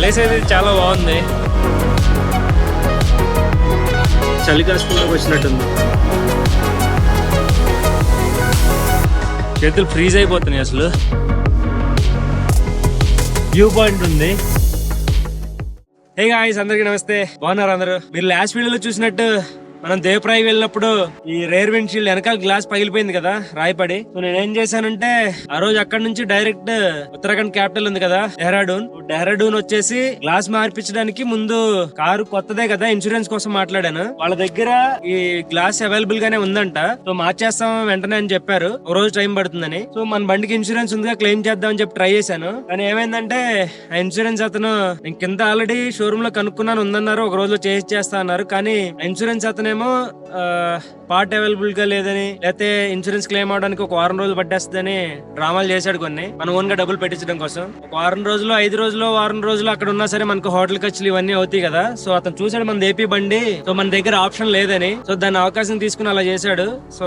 Place అయితే చాలా బాగుంది. చలి కాసుకుంటూ వచ్చినట్టుంది. చేతులు ఫ్రీజ్ అయిపోతున్నాయి అసలు. వ్యూ పాయింట్ ఉంది. హే గాయస్ అందరికీ నమస్తే. బాగున్నారు అందరూ? మీరు లాస్ట్ వీడియోలో చూసినట్టు మనం దేవప్రాయి వెళ్ళినప్పుడు ఈ రేర్ విండ్షీల్డ్ వెనకాల గ్లాస్ పగిలిపోయింది కదా రాయపడి. సో నేనేం చేశానంటే ఆ రోజు అక్కడ నుంచి డైరెక్ట్ ఉత్తరాఖండ్ క్యాపిటల్ ఉంది కదా డెహ్రాడూన్. డెహ్రాడూన్ వచ్చేసి గ్లాస్ మార్పించడానికి ముందు కారు కొత్తదే కదా ఇన్సూరెన్స్ కోసం మాట్లాడాను. వాళ్ళ దగ్గర ఈ గ్లాస్ అవైలబుల్ గానే ఉందంట. సో మార్చేస్తాం వెంటనే అని చెప్పారు. ఒక రోజు టైం పడుతుందని. సో మన బండికి ఇన్సూరెన్స్ ఉందిగా క్లెయిమ్ చేద్దాం అని చెప్పి ట్రై చేశాను. కానీ ఏమైందంటే ఆ ఇన్సూరెన్స్ అతను నేను కింద ఆల్రెడీ షోరూమ్లో కనుక్కున్నాను ఉందన్నారు ఒక రోజులో చేసి చేస్తా అన్నారు. కానీ ఇన్సూరెన్స్ అతను ఏమో పార్ట్ అవైలబుల్గా లేదని లేకపోతే ఇన్సూరెన్స్ క్లెయిమ్ అవడానికి ఒక వారం రోజులు పట్టేస్తుందని డ్రామాలు చేశాడు కొన్ని. మన ఓన్గా డబ్బులు పెట్టించడం కోసం. ఒక వారం రోజులు ఐదు రోజులు వారం రోజులు అక్కడ ఉన్నా సరే మనకు హోటల్ ఖర్చులు ఇవన్నీ అవుతాయి కదా. సో అతను చూశాడు మన ఏపీ బండి. సో మన దగ్గర ఆప్షన్ లేదని. సో దాని అవకాశం తీసుకుని అలా చేశాడు. సో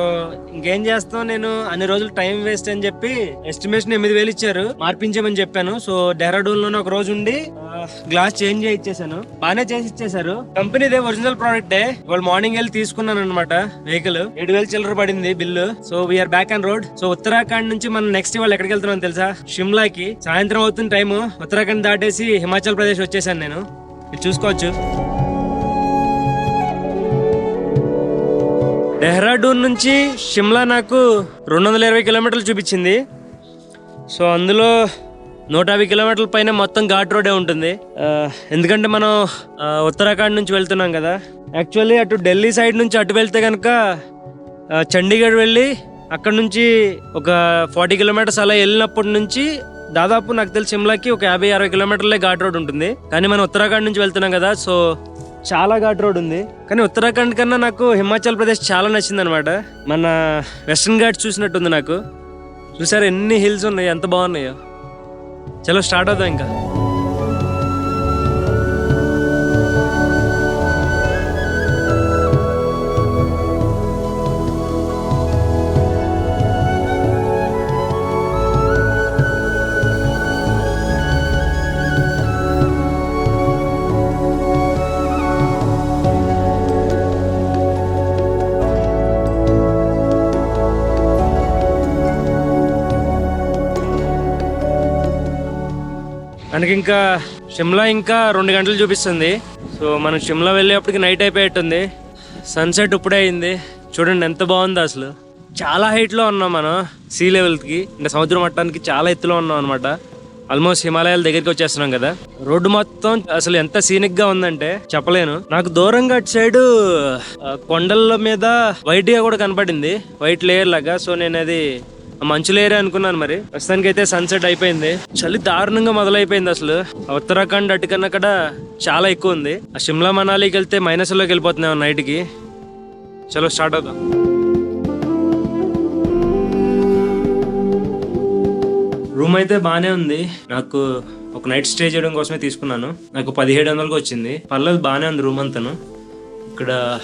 ఇంకేం చేస్తాం నేను? అన్ని రోజులు టైం వేస్ట్ అని చెప్పి ఎస్టిమేషన్ ఎనిమిది వేలు ఇచ్చారు. మార్పించమని చెప్పాను. సో డెహ్రాడూన్లోనే ఒక రోజు ఉండి గ్లాస్ చేంజ్ చేయి ఇచ్చేసాను. బాగానే చేసి ఇచ్చేసారు. కంపెనీదే ఒరిజినల్ ప్రోడక్ట్ వాళ్ళు మార్నింగ్ వెళ్ళి తీసుకున్నాను అనమాట వెహికల్ ఏడు వేలు చిల్లర పడింది bill so we're back on road so Uttarakhand నుంచి మనం నెక్స్ట్ వాళ్ళు ఎక్కడికి వెళ్తున్నాం తెలుసా? షిమ్లాకి సాయంత్రం అవుతున్న టైం ఉత్తరాఖండ్ దాటేసి హిమాచల్ ప్రదేశ్ వచ్చేసాను నేను. ఇది చూసుకోవచ్చు. డెహ్రాడూన్ నుంచి షిమ్లా నాకు రెండు వందల ఇరవై కిలోమీటర్లు చూపించింది. సో అందులో నూట యాభై కిలోమీటర్ల పైన మొత్తం ఘాట్ రోడే ఉంటుంది. ఎందుకంటే మనం ఉత్తరాఖండ్ నుంచి వెళ్తున్నాం కదా. యాక్చువల్లీ అటు ఢిల్లీ సైడ్ నుంచి అటు వెళ్తే కనుక చండీగఢ్ వెళ్ళి అక్కడ నుంచి ఒక ఫార్టీ కిలోమీటర్స్ అలా వెళ్ళినప్పటి నుంచి దాదాపు నాకు తెలిసి సిమ్లాకి ఒక యాభై అరవై కిలోమీటర్లే ఘాట్ రోడ్ ఉంటుంది. కానీ మనం ఉత్తరాఖండ్ నుంచి వెళ్తున్నాం కదా సో చాలా ఘాట్ రోడ్ ఉంది. కానీ ఉత్తరాఖండ్ కన్నా నాకు హిమాచల్ ప్రదేశ్ చాలా నచ్చింది అనమాట మన వెస్ట్రన్ ఘాట్ చూసినట్టుంది నాకు. చూసారు ఎన్ని హిల్స్ ఉన్నాయి ఎంత బాగున్నాయో. చలో స్టార్ట్ అవుతాం ఇంకా మనకి ఇంకా షిమ్లా ఇంకా రెండు గంటలు చూపిస్తుంది. సో మనం షిమ్లా వెళ్ళేప్పటికి నైట్ అయిపోయేట్టుంది. సన్సెట్ ఇప్పుడే అయింది. చూడండి ఎంత బాగుందో అసలు. చాలా హైట్లో ఉన్నాం మనం సీ లెవెల్కి అంటే సముద్ర మట్టానికి చాలా ఎత్తులో ఉన్నాం అనమాట ఆల్మోస్ట్ హిమాలయాల దగ్గరికి వచ్చేస్తున్నాం కదా. రోడ్డు మొత్తం అసలు ఎంత సీనిక్గా ఉందంటే చెప్పలేను. నాకు దూరంగా అటు సైడ్ కొండల మీద వైట్గా కూడా కనపడింది. వైట్ లేయర్ లాగా. సో నేను అది మంచులేరే అనుకున్నాను మరి. ప్రస్తుతానికి అయితే సన్సెట్ అయిపోయింది. చలి దారుణంగా మొదలైపోయింది అసలు. ఉత్తరాఖండ్ అటుకన్నా కూడా చాలా ఎక్కువ ఉంది. ఆ షిమ్లా మనాలికి వెళ్తే మైనస్లోకి వెళ్ళిపోతున్నాం నైట్కి. చలో స్టార్ట్ అవుదాం. రూమ్ అయితే బాగానే ఉంది. నాకు ఒక నైట్ స్టే చేయడం కోసమే తీసుకున్నాను. నాకు పదిహేడు వందలకు వచ్చింది. పర్లేదు బాగానే ఉంది రూమ్ అంతాను. ఇక్కడ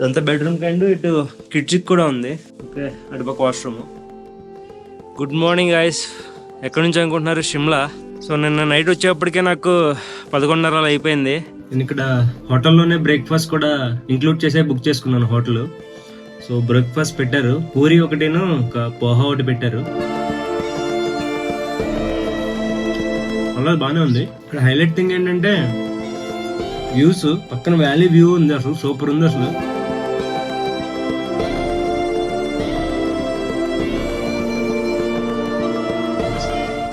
ఇదంతా బెడ్రూమ్ కైండ్ ఇటు కిడ్జిక్ కూడా ఉంది. ఓకే అటుపక్క వాష్రూమ్ గుడ్ మార్నింగ్ ఐస్ ఎక్కడి నుంచి అనుకుంటున్నారు? షిమ్లా సో నిన్న నైట్ వచ్చేప్పటికే నాకు పదకొండున్నర అయిపోయింది. నేను ఇక్కడ హోటల్లోనే బ్రేక్ఫాస్ట్ కూడా ఇంక్లూడ్ చేసే బుక్ చేసుకున్నాను హోటల్ సో బ్రేక్ఫాస్ట్ పెట్టారు. పూరి ఒకటిను ఒక పోహా ఒకటి పెట్టారు. అలా బాగానే ఉంది. ఇక్కడ హైలైట్ థింగ్ ఏంటంటే వ్యూస్ పక్కన వ్యాలీ వ్యూ ఉంది అసలు సూపర్ ఉంది అసలు.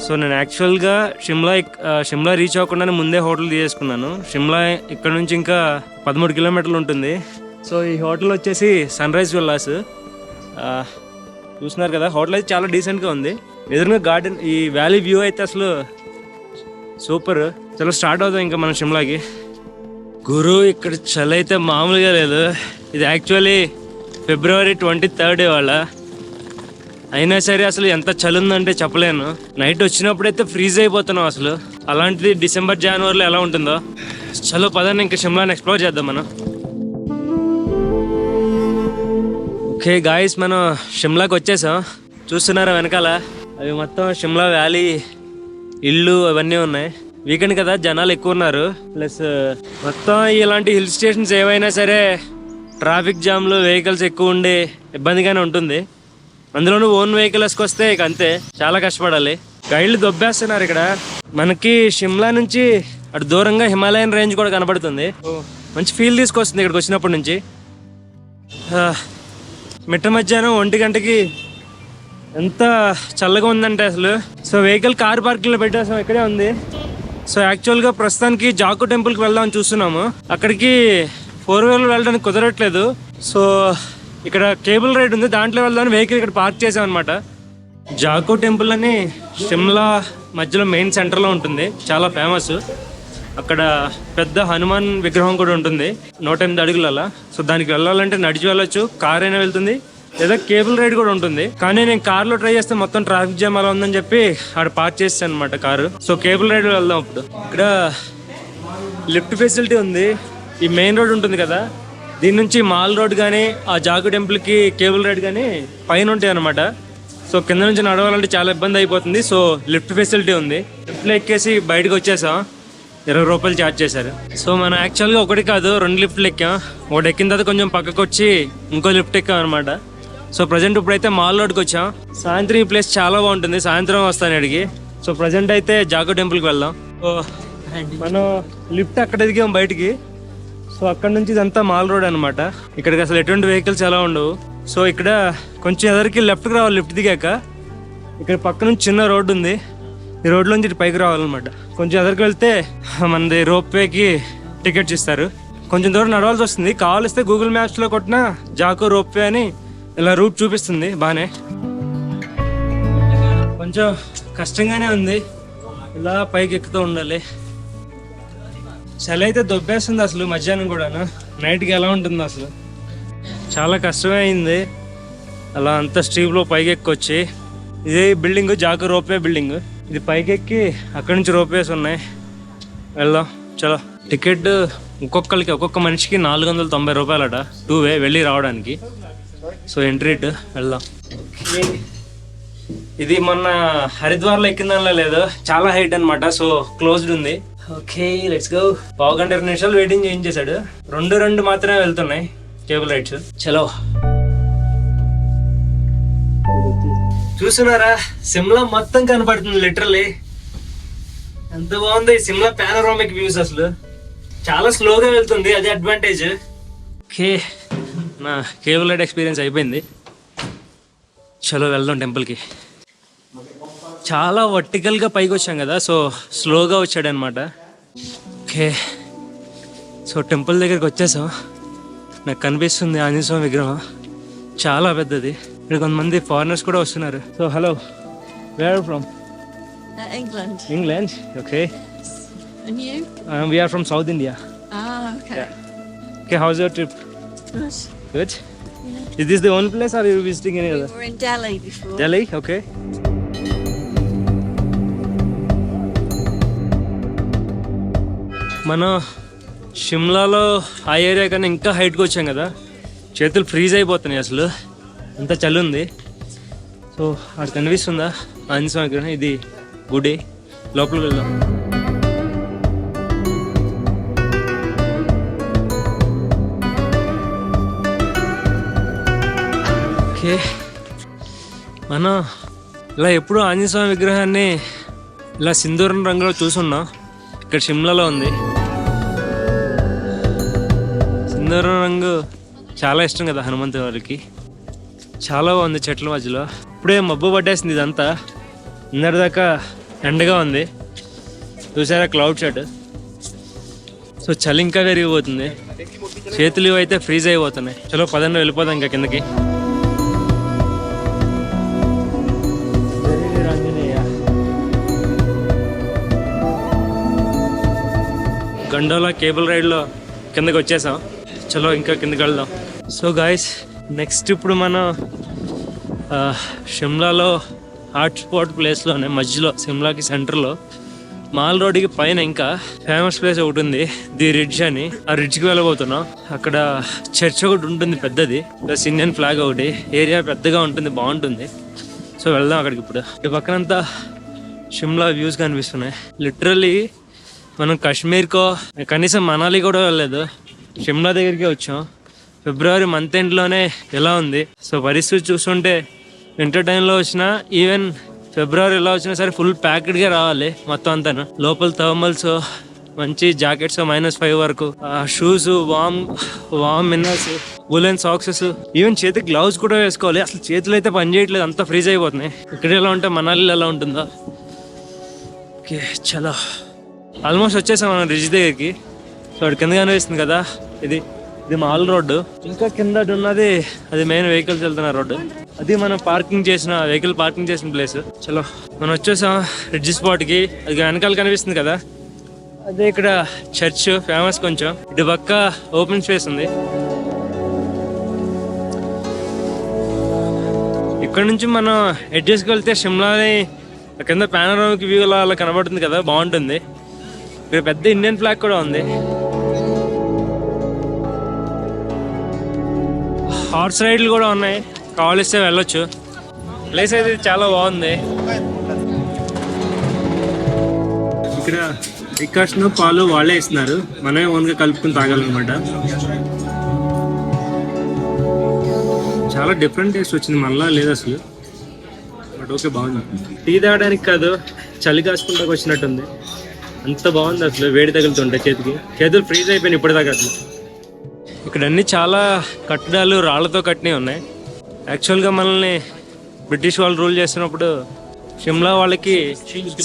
సో నేను యాక్చువల్గా షిమ్లా షిమ్లా రీచ్ అవ్వకుండానే ముందే హోటల్ తీసుకున్నాను షిమ్లా ఇక్కడ నుంచి ఇంకా పదమూడు కిలోమీటర్లు ఉంటుంది. సో ఈ హోటల్ వచ్చేసి సన్ రైజ్ విల్లాస్ చూస్తున్నారు కదా హోటల్ అయితే చాలా డీసెంట్గా ఉంది. ఎదురుగా గార్డెన్ ఈ వ్యాలీ వ్యూ అయితే అసలు సూపర్. చలో స్టార్ట్ అవుతాం ఇంకా మనం షిమ్లాకి. గురు ఇక్కడ చలి అయితే మామూలుగా లేదు. ఇది యాక్చువల్లీ ఫిబ్రవరి ట్వంటీ థర్డ్ వాళ్ళ అయినా సరే అసలు ఎంత చలి ఉందంటే చెప్పలేను. నైట్ వచ్చినప్పుడైతే ఫ్రీజ్ అయిపోతున్నాం అసలు. అలాంటిది డిసెంబర్ జనవరిలో ఎలా ఉంటుందో? చలో పదాన్ని ఇంకా షిమ్లాని ఎక్స్ప్లోర్ చేద్దాం మనం. ఓకే గాయస్ మనం షిమ్లాకి వచ్చేసాం. చూస్తున్నారా వెనకాల? అవి మొత్తం షిమ్లా వ్యాలీ ఇల్లు అవన్నీ ఉన్నాయి. వీకెండ్ కదా జనాలు ఎక్కువ ఉన్నారు. ప్లస్ మొత్తం ఇలాంటి హిల్ స్టేషన్స్ ఏవైనా సరే ట్రాఫిక్ జామ్లు వెహికల్స్ ఎక్కువ ఉండి ఇబ్బందిగానే ఉంటుంది. అందులోనూ ఓన్ వెహికల్స్కి వస్తే ఇక అంతే. చాలా కష్టపడాలి. గైడ్లు దొబ్బేస్తున్నారు ఇక్కడ. మనకి షిమ్లా నుంచి అటు దూరంగా హిమాలయన్ రేంజ్ కూడా కనబడుతుంది. మంచి ఫీల్ తీసుకొస్తుంది ఇక్కడికి వచ్చినప్పటి నుంచి. మిట్ట మధ్యాహ్నం ఒంటి గంటకి ఎంత చల్లగా ఉందంటే అసలు. సో వెహికల్ కార్ పార్కింగ్లో పెట్టేసాం ఇక్కడే ఉంది. సో యాక్చువల్గా ప్రస్తుతానికి జాకు టెంపుల్కి వెళ్దామని చూస్తున్నాము. అక్కడికి ఫోర్ వీలర్ వెళ్ళడానికి కుదరట్లేదు. సో ఇక్కడ కేబుల్ రైడ్ ఉంది. దాంట్లో వెళ్దామని వెహికల్ ఇక్కడ పార్క్ చేసాం అనమాట టెంపుల్ అని షిమ్లా మధ్యలో మెయిన్ సెంటర్లో ఉంటుంది. చాలా ఫేమస్. అక్కడ పెద్ద హనుమాన్ విగ్రహం కూడా ఉంటుంది. నూట ఎనిమిది అడుగుల అలా సో దానికి వెళ్ళాలంటే నడిచి వెళ్ళొచ్చు. కార్ అయినా వెళ్తుంది. లేదా కేబుల్ రైడ్ కూడా ఉంటుంది. కానీ నేను కార్లో ట్రై చేస్తే మొత్తం ట్రాఫిక్ జామ్ అలా ఉందని చెప్పి ఆడ పార్క్ చేస్తాను అనమాట కారు. సో కేబుల్ రైడ్ వెళ్దాం ఇప్పుడు. ఇక్కడ లిఫ్ట్ ఫెసిలిటీ ఉంది. ఈ మెయిన్ రోడ్ ఉంటుంది కదా. దీని నుంచి మాల్ రోడ్ కానీ ఆ జాగు టెంపుల్కి కేబుల్ రైడ్ కానీ పైన ఉంటాయి అనమాట సో కింద నుంచి నడవాలంటే చాలా ఇబ్బంది అయిపోతుంది. సో లిఫ్ట్ ఫెసిలిటీ ఉంది. లిఫ్ట్లో ఎక్కేసి బయటకు వచ్చేసాం. ఇరవై రూపాయలు ఛార్జ్ చేశారు. సో మనం యాక్చువల్గా ఒకటి కాదు రెండు లిఫ్ట్లు ఎక్కాం. ఒకటి ఎక్కిన తర్వాత కొంచెం పక్కకు వచ్చి ఇంకో లిఫ్ట్ ఎక్కాం అనమాట సో ప్రజెంట్ ఇప్పుడైతే మాల్ రోడ్కి వచ్చాం. సాయంత్రం ఈ ప్లేస్ చాలా బాగుంటుంది. సాయంత్రం వస్తాను అడిగి. సో ప్రజెంట్ అయితే జాగో టెంపుల్కి వెళ్దాం. మనం లిఫ్ట్ అక్కడ దిగాం బయటికి. సో అక్కడ నుంచి ఇదంతా మాల్ రోడ్ అనమాట ఇక్కడికి అసలు ఎటువంటి వెహికల్స్ ఎలా ఉండవు. సో ఇక్కడ కొంచెం ఎదరికి లెఫ్ట్కి రావాలి లిఫ్ట్ దిగాక. ఇక్కడ పక్క నుంచి చిన్న రోడ్డు ఉంది. ఈ రోడ్లోంచి ఇటు పైకి రావాలన్నమాట. కొంచెం ఎదరికి వెళ్తే మనది రోప్వేకి టికెట్స్ ఇస్తారు. కొంచెం దూరం నడవాల్సి వస్తుంది. కావాలిస్తే గూగుల్ మ్యాప్స్లో కొట్టిన జాకో రోప్వే అని ఇలా రూట్ చూపిస్తుంది బాగానే కొంచెం కష్టంగానే ఉంది. ఇలా పైకి ఎక్కుతూ ఉండాలి. చలి అయితే దొబ్బేస్తుంది అసలు మధ్యాహ్నం కూడా నైట్కి ఎలా ఉంటుంది అసలు? చాలా కష్టమే అయింది. అలా అంత స్ట్రీప్లో పైకి ఎక్కొచ్చి ఇదే బిల్డింగ్ జాకు రోపే బిల్డింగ్ ఇది పైకి ఎక్కి అక్కడి నుంచి రోపేస్ ఉన్నాయి. వెళ్దాం చలో. టికెట్ ఒక్కొక్కరికి ఒక్కొక్క మనిషికి నాలుగు వందల తొంభై రూపాయలట. టూ వే వెళ్ళి రావడానికి. సో ఎంట్రీ వెళ్దాం. ఇది మొన్న హరిద్వార్లో ఎక్కిన లేదు. చాలా హైట్ అనమాట సో క్లోజ్డ్ ఉంది. ఓకే లెట్స్ గో పావు గంట ఇరవై నిమిషాలు వెయిటింగ్ చేయించేశాడు రెండు రెండు మాత్రమే వెళ్తున్నాయి కేబుల్ లైట్స్ చలో. చూస్తున్నారా? సిమ్లా మొత్తం కనపడుతుంది లిటరలీ ఎంత బాగుంది సిమ్లా పానరామిక్ వ్యూస్ అసలు. చాలా స్లోగా వెళ్తుంది అదే అడ్వాంటేజ్ ఓకే నా కేబుల్ లైట్ ఎక్స్పీరియన్స్ అయిపోయింది. చలో వెళ్దాం టెంపుల్కి చాలా వర్టికల్గా పైకి వచ్చాం కదా సో స్లోగా వచ్చాడనమాట. ఓకే సో టెంపుల్ దగ్గరికి వచ్చేసాం. నాకు కనిపిస్తుంది ఆంజనేయ స్వామి విగ్రహం. చాలా పెద్దది. ఇక్కడ కొంతమంది ఫారినర్స్ కూడా వస్తున్నారు. So hello where from England. England okay And you? We're from South India Ah, okay. Okay how's your trip Good. Good is this the only place are you visiting any We other were in Delhi before. Delhi okay మనం షిమ్లాలో ఆ area కన్నా ఇంకా హైట్కి వచ్చాం కదా. చేతులు freeze అయిపోతున్నాయి అసలు. అంత చలి ఉంది సో అక్కడ కనిపిస్తుందా? ఆంజనేయ విగ్రహం ఇది గుడి. లోపలికి వెళ్దాం. ఓకే. మనం ఇలా ఎప్పుడు ఆంజనేయ విగ్రహాన్ని ఇలా సింధూరం రంగులో చూసున్నాం. ఇక్కడ షిమ్లాలో ఉంది. సింధూరం రంగు చాలా ఇష్టం కదా హనుమంతు వారికి చాలా బాగుంది చెట్ల మధ్యలో. ఇప్పుడే మబ్బు పట్టేసింది ఇదంతా. ఇందరిదాకా ఎండగా ఉంది. చూసారా క్లౌడ్ షర్ట్ సో చలి ఇంకా పెరిగిపోతుంది. చేతులు అయితే ఫ్రీజ్ అయిపోతున్నాయి. చలో పదండి వెళ్ళిపోదాం ఇంకా కిందకి. గండోలా కేబుల్ రైడ్లో కిందకి వచ్చేసాం. చలో ఇంకా కిందకి వెళ్దాం. సో గాయస్ నెక్స్ట్ ఇప్పుడు మనం షిమ్లాలో హాట్స్పాట్ ప్లేస్లోనే మధ్యలో సిమ్లాకి సెంటర్లో మాల్ రోడ్కి పైన ఇంకా ఫేమస్ ప్లేస్ ఒకటి ఉంది ది రిడ్జ్ అని. ఆ రిడ్జ్కి వెళ్ళబోతున్నాం. అక్కడ చర్చ్ ఒకటి ఉంటుంది పెద్దది ప్లస్ ఇండియన్ ఫ్లాగ్ ఒకటి. ఏరియా పెద్దగా ఉంటుంది బాగుంటుంది. సో వెళ్దాం అక్కడికి ఇప్పుడు. ఈ పక్కనంతా షిమ్లా వ్యూస్ కనిపిస్తున్నాయి. లిటరలీ మనం కాశ్మీర్కో కనీసం మనాలి కూడా వెళ్ళలేదు. షిమ్లా దగ్గరికి వచ్చాం. ఫిబ్రవరి మంత్ ఎండ్లోనే ఎలా ఉంది? సో పరిస్థితి చూస్తుంటే వింటర్ టైంలో వచ్చినా ఈవెన్ ఫిబ్రవరి ఎలా వచ్చినా సరే ఫుల్ ప్యాకెడ్గా రావాలి మొత్తం అంతా లోపల థర్మల్స్ మంచి జాకెట్స్ మైనస్ ఫైవ్ వరకు shoes warm warm inners woollen socks even చేతికి గ్లౌజ్ కూడా వేసుకోవాలి. అసలు చేతులు అయితే పని చేయట్లేదు అంతా ఫ్రీజ్ అయిపోతున్నాయి. ఇక్కడ ఎలా ఉంటే మనాలి ఎలా ఉంటుందో. ఓకే చలో. ఆల్మోస్ట్ వచ్చేసాం మనం రిజ్ దగ్గరికి. సో అక్కడ కింద కనిపిస్తుంది కదా. ఇది ఇది మాల్ రోడ్డు. ఇంకా కింద ఉన్నది అది మెయిన్ వెహికల్స్ వెళ్తున్న రోడ్డు. అది మనం పార్కింగ్ చేసిన వెహికల్ పార్కింగ్ చేసిన ప్లేస్ చలో మనం వచ్చేసాం రిడ్జ్ స్పాట్కి అది వెనకాల కనిపిస్తుంది కదా. అదే ఇక్కడ చర్చ్ ఫేమస్ కొంచెం. ఇటు పక్క ఓపెన్ స్పేస్ ఉంది. ఇక్కడ నుంచి మనం అడ్జస్ట్కి వెళ్తే షిమ్లాని కింద ప్యానరామిక్ వ్యూ అలా కనబడుతుంది కదా బాగుంటుంది. ఇక్కడ పెద్ద ఇండియన్ ఫ్లాగ్ కూడా ఉంది. హార్స్ రైడ్లు కూడా ఉన్నాయి. కావలిస్తే వెళ్ళొచ్చు. ప్లేస్ అయితే చాలా బాగుంది. ఇక్కడ డికాషన్ పాలు వాళ్ళే ఇస్తున్నారు. మనమే ఓన్గా కలుపుకుని తాగాలన్నమాట. చాలా డిఫరెంట్ టేస్ట్ వచ్చింది మళ్ళా లేదు అసలు. బట్ ఓకే బాగుంది. టీ తాగడానికి కాదు చలి కాసుకుంటాకు వచ్చినట్టుంది. అంత బాగుంది అసలు వేడి తగులుతుంటే చేతికి. చేతులు ఫ్రీజ్ అయిపోయినాయి ఇప్పటిదాకా అసలు. ఇక్కడ అన్ని చాలా కట్టడాలు రాళ్ళతో కట్టినవి ఉన్నాయి. యాక్చువల్గా మనల్ని బ్రిటిష్ వాళ్ళు రూల్ చేస్తున్నప్పుడు షిమ్లా వాళ్ళకి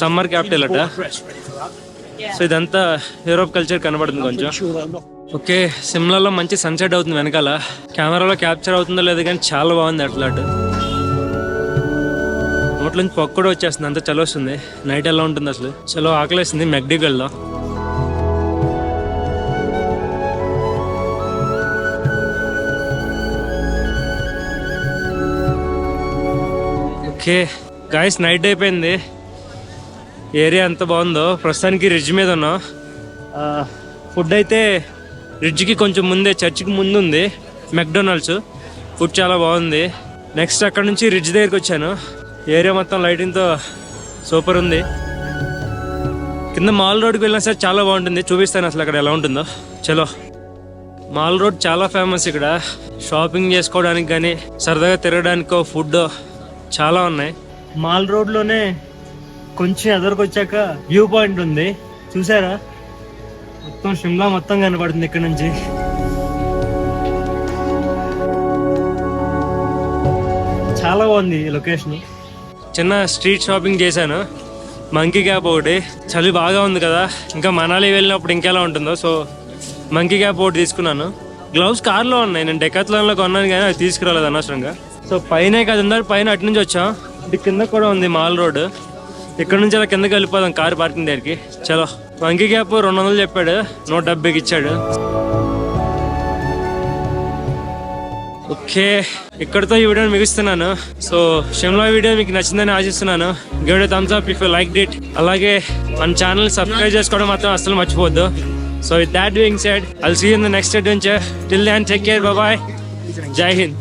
సమ్మర్ క్యాపిటల్ అట. సో ఇదంతా యూరోప్ కల్చర్ కనబడుతుంది కొంచెం. ఓకే సిమ్లాలో మంచి సన్సెట్ అవుతుంది వెనకాల. కెమెరాలో క్యాప్చర్ అవుతుందో లేదో కానీ చాలా బాగుంది అట్లా అటు. నోట్ల నుంచి పొక్క కూడా వచ్చేస్తుంది అంత చలో వస్తుంది. నైట్ ఎలా ఉంటుంది అసలు. చలో ఆకలేస్తుంది మెగ్డీకి వెళ్దాం ఓకే. గాయస్ నైట్ అయిపోయింది. ఏరియా ఎంత బాగుందో. ప్రస్తుతానికి రిడ్జ్ మీద ఉన్నాం. ఫుడ్ అయితే రిడ్జ్కి కొంచెం ముందే చర్చికి ముందు ఉంది. మెక్డొనాల్డ్స్ ఫుడ్ చాలా బాగుంది. నెక్స్ట్ అక్కడ నుంచి రిడ్జ్ దగ్గరికి వచ్చాను. ఏరియా మొత్తం లైటింగ్తో సూపర్ ఉంది. కింద మాల్ రోడ్కి వెళ్ళినా సరే చాలా బాగుంటుంది. చూపిస్తాను అసలు అక్కడ ఎలా ఉంటుందో. చలో. మాల్ రోడ్ చాలా ఫేమస్ ఇక్కడ. షాపింగ్ చేసుకోవడానికి కానీ సరదాగా తిరగడానికో ఫుడ్ చాలా ఉన్నాయి. మాల్ రోడ్లోనే కొంచెం ఎదరికి వచ్చాక వ్యూ పాయింట్ ఉంది. చూసారా? మొత్తం షిమ్లా మొత్తం కనబడుతుంది ఇక్కడ నుంచి. చాలా బాగుంది ఈ లొకేషన్. చిన్న స్ట్రీట్ షాపింగ్ చేశాను. మంకీ క్యాప్ ఒకటి. చలి బాగా ఉంది కదా. ఇంకా మనాలి వెళ్ళినప్పుడు ఇంకెలా ఉంటుందో సో మంకీ క్యాప్ ఒకటి తీసుకున్నాను. గ్లౌస్ కార్లో ఉన్నాయి. నేను డెకాత్లాన్లో కొన్నాను కానీ అది తీసుకురాలేదు అనవసరంగా. సో పైన కదా ఉందా పైన అటు నుంచి వచ్చాం. ఇది కింద కూడా ఉంది మాల్ రోడ్ ఇక్కడ నుంచి అలా కిందకి వెళ్ళిపోదాం కార్ పార్కింగ్ దగ్గరికి. చలో. వంకి గ్యాప్ రెండు వందలు చెప్పాడు నూట డెబ్బైకి ఇచ్చాడు. ఓకే. ఇక్కడతో ఈ వీడియోని ముగిస్తున్నాను. సో షిమ్లా వీడియో మీకు నచ్చిందని ఆశిస్తున్నాను. Give thumbs up if you liked it అలాగే మన ఛానల్ సబ్స్క్రైబ్ చేసుకోవడం మాత్రం అసలు మర్చిపోవద్దు. So with that being said I'll see in the next adventure till then take care bye Jai Hind